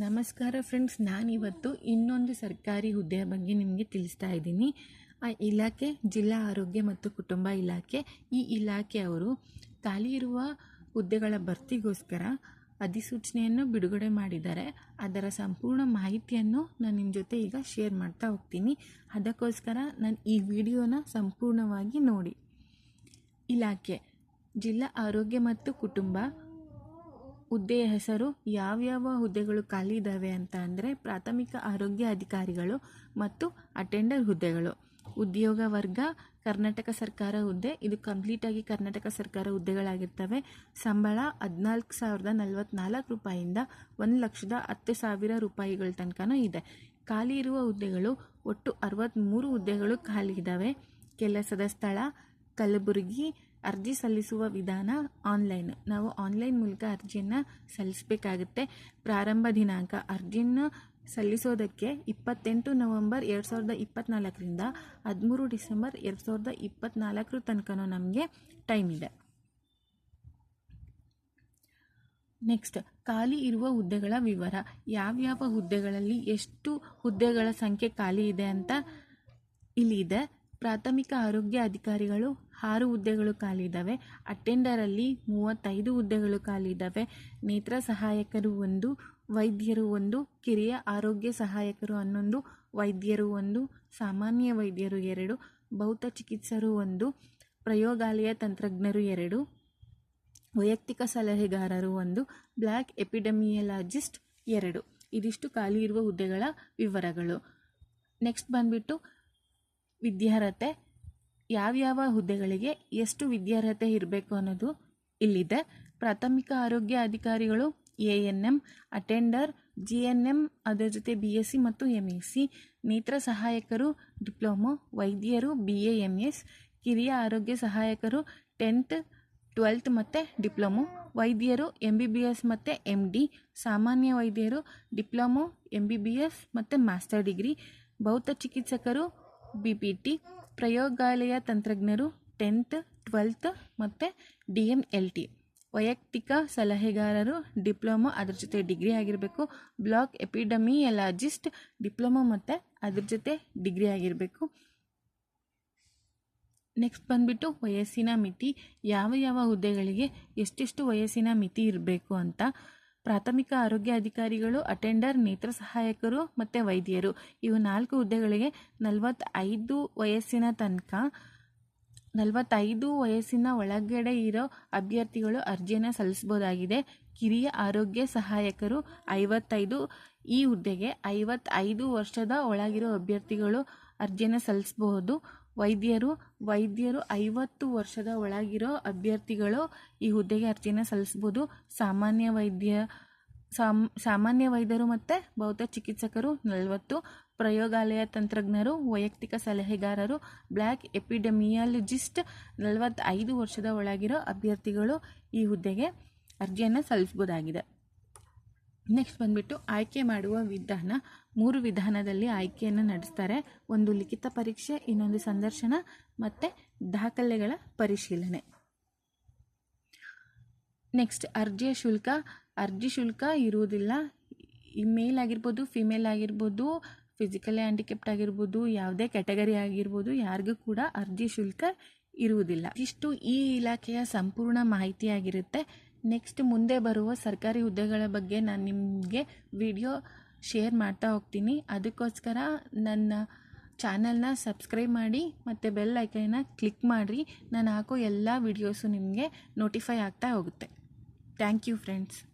ನಮಸ್ಕಾರ ಫ್ರೆಂಡ್ಸ್, ನಾನಿವತ್ತು ಇನ್ನೊಂದು ಸರ್ಕಾರಿ ಹುದ್ದೆಯ ಬಗ್ಗೆ ನಿಮಗೆ ತಿಳಿಸ್ತಾ ಇದ್ದೀನಿ. ಆ ಇಲಾಖೆ, ಜಿಲ್ಲಾ ಆರೋಗ್ಯ ಮತ್ತು ಕುಟುಂಬ ಇಲಾಖೆ, ಈ ಇಲಾಖೆಯವರು ಖಾಲಿ ಇರುವ ಹುದ್ದೆಗಳ ಭರ್ತಿಗೋಸ್ಕರ ಅಧಿಸೂಚನೆಯನ್ನು ಬಿಡುಗಡೆ ಮಾಡಿದ್ದಾರೆ. ಅದರ ಸಂಪೂರ್ಣ ಮಾಹಿತಿಯನ್ನು ನಾನು ನಿಮ್ಮ ಜೊತೆ ಈಗ ಶೇರ್ ಮಾಡ್ತಾ ಹೋಗ್ತೀನಿ. ಅದಕ್ಕೋಸ್ಕರ ನಾನು ಈ ವಿಡಿಯೋನ ಸಂಪೂರ್ಣವಾಗಿ ನೋಡಿ. ಇಲಾಖೆ, ಜಿಲ್ಲಾ ಆರೋಗ್ಯ ಮತ್ತು ಕುಟುಂಬ ಹುದ್ದೆಯ ಹೆಸರು ಯಾವ್ಯಾವ ಹುದ್ದೆಗಳು ಖಾಲಿ ಇದ್ದಾವೆ ಅಂತ ಅಂದರೆ ಪ್ರಾಥಮಿಕ ಆರೋಗ್ಯ ಅಧಿಕಾರಿಗಳು ಮತ್ತು ಅಟೆಂಡರ್ ಹುದ್ದೆಗಳು. ಉದ್ಯೋಗ ವರ್ಗ, ಕರ್ನಾಟಕ ಸರ್ಕಾರ ಹುದ್ದೆ, ಇದು ಕಂಪ್ಲೀಟಾಗಿ ಕರ್ನಾಟಕ ಸರ್ಕಾರ ಹುದ್ದೆಗಳಾಗಿರ್ತವೆ. ಸಂಬಳ ಹದಿನಾಲ್ಕು ಸಾವಿರದ ನಲವತ್ನಾಲ್ಕು ರೂಪಾಯಿಯಿಂದ ಒಂದು ಲಕ್ಷದ ಹತ್ತು ಸಾವಿರ ರೂಪಾಯಿಗಳ ತನಕನೂ ಇದೆ. ಖಾಲಿ ಇರುವ ಹುದ್ದೆಗಳು ಒಟ್ಟು ಅರವತ್ತ್ಮೂರು ಹುದ್ದೆಗಳು ಖಾಲಿ ಇದ್ದಾವೆ ಕೆಲಸದ ಸ್ಥಳ ಕಲಬುರಗಿ ಅರ್ಜಿ ಸಲ್ಲಿಸುವ ವಿಧಾನ ಆನ್ಲೈನ್ ನಾವು ಆನ್ಲೈನ್ ಮೂಲಕ ಅರ್ಜಿಯನ್ನು ಸಲ್ಲಿಸಬೇಕಾಗುತ್ತೆ. ಪ್ರಾರಂಭ ದಿನಾಂಕ ಅರ್ಜಿಯನ್ನು ಸಲ್ಲಿಸೋದಕ್ಕೆ ಇಪ್ಪತ್ತೆಂಟು ನವಂಬರ್ ಎರಡು ಸಾವಿರದ ಇಪ್ಪತ್ತ್ನಾಲ್ಕರಿಂದ ಹದಿಮೂರು ಡಿಸೆಂಬರ್ ಎರಡು ಸಾವಿರದ ಇಪ್ಪತ್ತ್ನಾಲ್ಕರ ತನಕನೂ ನಮಗೆ ಟೈಮ್ ಇದೆ. ನೆಕ್ಸ್ಟ್ ಖಾಲಿ ಇರುವ ಹುದ್ದೆಗಳ ವಿವರ. ಯಾವ್ಯಾವ ಹುದ್ದೆಗಳಲ್ಲಿ ಎಷ್ಟು ಹುದ್ದೆಗಳ ಸಂಖ್ಯೆ ಖಾಲಿ ಇದೆ ಅಂತ ಇಲ್ಲಿ ಇದೆ. ಪ್ರಾಥಮಿಕ ಆರೋಗ್ಯ ಅಧಿಕಾರಿಗಳು ಆರು ಹುದ್ದೆಗಳು ಖಾಲಿ ಇದ್ದಾವೆ. ಅಟೆಂಡರಲ್ಲಿ ಮೂವತ್ತೈದು ಹುದ್ದೆಗಳು ಖಾಲಿ ಇದ್ದಾವೆ. ನೇತ್ರ ಸಹಾಯಕರು ಒಂದು, ವೈದ್ಯರು ಒಂದು, ಕಿರಿಯ ಆರೋಗ್ಯ ಸಹಾಯಕರು ಹನ್ನೊಂದು, ವೈದ್ಯರು ಒಂದು, ಸಾಮಾನ್ಯ ವೈದ್ಯರು ಎರಡು ಭೌತ ಚಿಕಿತ್ಸರು ಒಂದು, ಪ್ರಯೋಗಾಲಯ ತಂತ್ರಜ್ಞರು ಎರಡು, ವೈಯಕ್ತಿಕ ಸಲಹೆಗಾರರು ಒಂದು ಬ್ಲ್ಯಾಕ್ ಎಪಿಡೆಮಿಯಲಾಜಿಸ್ಟ್ ಎರಡು. ಇದಿಷ್ಟು ಖಾಲಿ ಇರುವ ಹುದ್ದೆಗಳ ವಿವರಗಳು. ನೆಕ್ಸ್ಟ್ ಬಂದ್ಬಿಟ್ಟು ವಿದ್ಯಾರ್ಹತೆ ಯಾವ್ಯಾವ ಹುದ್ದೆಗಳಿಗೆ ಎಷ್ಟು ವಿದ್ಯಾರ್ಹತೆ ಇರಬೇಕು ಅನ್ನೋದು ಇಲ್ಲಿದೆ. ಪ್ರಾಥಮಿಕ ಆರೋಗ್ಯ ಅಧಿಕಾರಿಗಳು, A N M attender, G N M ಅದರ ಜೊತೆ ಬಿ ಎಸ್ ಸಿ ಮತ್ತು ಎಂ ಎಸ್ ಸಿ, ನೇತ್ರ ಸಹಾಯಕರು, ಡಿಪ್ಲೊಮೊ ವೈದ್ಯರು, ಬಿ ಎ, ಎಂ ಎಸ್, ಕಿರಿಯ ಆರೋಗ್ಯ ಸಹಾಯಕರು, ಟೆಂತ್, ಟ್ವೆಲ್ತ್ ಮತ್ತು ಡಿಪ್ಲೊಮೊ ವೈದ್ಯರು ಎಂ ಬಿ ಬಿ ಎಸ್ ಮತ್ತು ಎಂ ಡಿ, ಸಾಮಾನ್ಯ ವೈದ್ಯರು, diploma M B B S ಮತ್ತು ಮಾಸ್ಟರ್ ಡಿಗ್ರಿ ಭೌತ ಚಿಕಿತ್ಸಕರು, ಬಿ ಪಿ ಟಿ ಪ್ರಯೋಗಾಲಯ ತಂತ್ರಜ್ಞರು ಟೆಂತ್, ಟ್ವೆಲ್ತ್ ಮತ್ತು ಡಿ ಎಂ ಎಲ್ ಟಿ. ವೈಯಕ್ತಿಕ ಸಲಹೆಗಾರರು ಡಿಪ್ಲೊಮೊ ಅದ್ರ ಜೊತೆ ಡಿಗ್ರಿ ಆಗಿರಬೇಕು. ಬ್ಲಾಕ್ ಎಪಿಡಮಿಯಲಾಜಿಸ್ಟ್ ಡಿಪ್ಲೊಮೊ ಮತ್ತು ಅದ್ರ ಜೊತೆ ಡಿಗ್ರಿ ಆಗಿರಬೇಕು. ನೆಕ್ಸ್ಟ್ ಬಂದ್ಬಿಟ್ಟು ವಯಸ್ಸಿನ ಮಿತಿ. ಯಾವ ಯಾವ ಹುದ್ದೆಗಳಿಗೆ ಎಷ್ಟೆಷ್ಟು ವಯಸ್ಸಿನ ಮಿತಿ ಇರಬೇಕು ಅಂತ. ಪ್ರಾಥಮಿಕ ಆರೋಗ್ಯ ಅಧಿಕಾರಿಗಳು ಅಟೆಂಡರ್ ನೇತ್ರ ಸಹಾಯಕರು ಮತ್ತು ವೈದ್ಯರು. ಇವು ನಾಲ್ಕು ಹುದ್ದೆಗಳಿಗೆ ನಲವತ್ತೈದು ವಯಸ್ಸಿನ ತನಕ, ನಲವತ್ತೈದು ವಯಸ್ಸಿನ ಒಳಗಡೆ ಇರೋ ಅಭ್ಯರ್ಥಿಗಳು ಅರ್ಜಿಯನ್ನು ಸಲ್ಲಿಸ್ಬೋದಾಗಿದೆ ಕಿರಿಯ ಆರೋಗ್ಯ ಸಹಾಯಕರು ಐವತ್ತೈದು, ಈ ಹುದ್ದೆಗೆ ಐವತ್ತೈದು ವರ್ಷದ ಒಳಗಿರೋ ಅಭ್ಯರ್ಥಿಗಳು ಅರ್ಜಿಯನ್ನು ಸಲ್ಲಿಸಬಹುದು. ವೈದ್ಯರು ವೈದ್ಯರು ಐವತ್ತು ವರ್ಷದ ಒಳಗಿರೋ ಅಭ್ಯರ್ಥಿಗಳು ಈ ಹುದ್ದೆಗೆ ಅರ್ಜಿನ ಸಲ್ಲಿಸ್ಬೋದು ಸಾಮಾನ್ಯ ವೈದ್ಯ, ಸಾಮ್, ಸಾಮಾನ್ಯ ವೈದ್ಯರು ಮತ್ತು ಭೌತ ಚಿಕಿತ್ಸಕರು ನಲವತ್ತು, ಪ್ರಯೋಗಾಲಯ ತಂತ್ರಜ್ಞರು, ವೈಯಕ್ತಿಕ ಸಲಹೆಗಾರರು ಬ್ಲ್ಯಾಕ್ ಎಪಿಡೆಮಿಯಾಲಜಿಸ್ಟ್ ನಲವತ್ತೈದು ವರ್ಷದ ಒಳಗಿರೋ ಅಭ್ಯರ್ಥಿಗಳು ಈ ಹುದ್ದೆಗೆ ಅರ್ಜಿಯನ್ನು ಸಲ್ಲಿಸ್ಬೋದಾಗಿದೆ ನೆಕ್ಸ್ಟ್ ಬಂದ್ಬಿಟ್ಟು ಆಯ್ಕೆ ಮಾಡುವ ವಿಧಾನ. ಮೂರು ವಿಧಾನದಲ್ಲಿ ಆಯ್ಕೆಯನ್ನು ನಡೆಸ್ತಾರೆ. ಒಂದು ಲಿಖಿತ ಪರೀಕ್ಷೆ, ಇನ್ನೊಂದು ಸಂದರ್ಶನ ಮತ್ತು ದಾಖಲೆಗಳ ಪರಿಶೀಲನೆ. ನೆಕ್ಸ್ಟ್ ಅರ್ಜಿಯ ಶುಲ್ಕ. ಅರ್ಜಿ ಶುಲ್ಕ ಇರುವುದಿಲ್ಲ. ಮೇಲ್ ಆಗಿರ್ಬೋದು ಫಿಮೇಲ್ ಆಗಿರ್ಬೋದು ಫಿಸಿಕಲಿ ಹ್ಯಾಂಡಿಕ್ಯಾಪ್ಟ್ ಆಗಿರ್ಬೋದು, ಯಾವುದೇ ಕ್ಯಾಟಗರಿ ಆಗಿರ್ಬೋದು, ಯಾರಿಗೂ ಕೂಡ ಅರ್ಜಿ ಶುಲ್ಕ ಇರುವುದಿಲ್ಲ. ಇಷ್ಟು ಈ ಇಲಾಖೆಯ ಸಂಪೂರ್ಣ ಮಾಹಿತಿಯಾಗಿರುತ್ತೆ. ನೆಕ್ಸ್ಟ್ ಮುಂದೆ ಬರುವ ಸರ್ಕಾರಿ ಹುದ್ದೆಗಳ ಬಗ್ಗೆ ನಾನು ನಿಮಗೆ ವಿಡಿಯೋ ಶೇರ್ ಮಾಡ್ತಾ ಹೋಗ್ತೀನಿ. ಅದಕ್ಕೋಸ್ಕರ ನನ್ನ ಚಾನಲ್ನ ಸಬ್ಸ್ಕ್ರೈಬ್ ಮಾಡಿ ಮತ್ತು ಬೆಲ್ ಐಕನ್ನ ಕ್ಲಿಕ್ ಮಾಡಿರಿ. ನಾನು ಹಾಕೋ ಎಲ್ಲ ವಿಡಿಯೋಸು ನಿಮಗೆ ನೋಟಿಫೈ ಆಗ್ತಾ ಹೋಗುತ್ತೆ. Thank you friends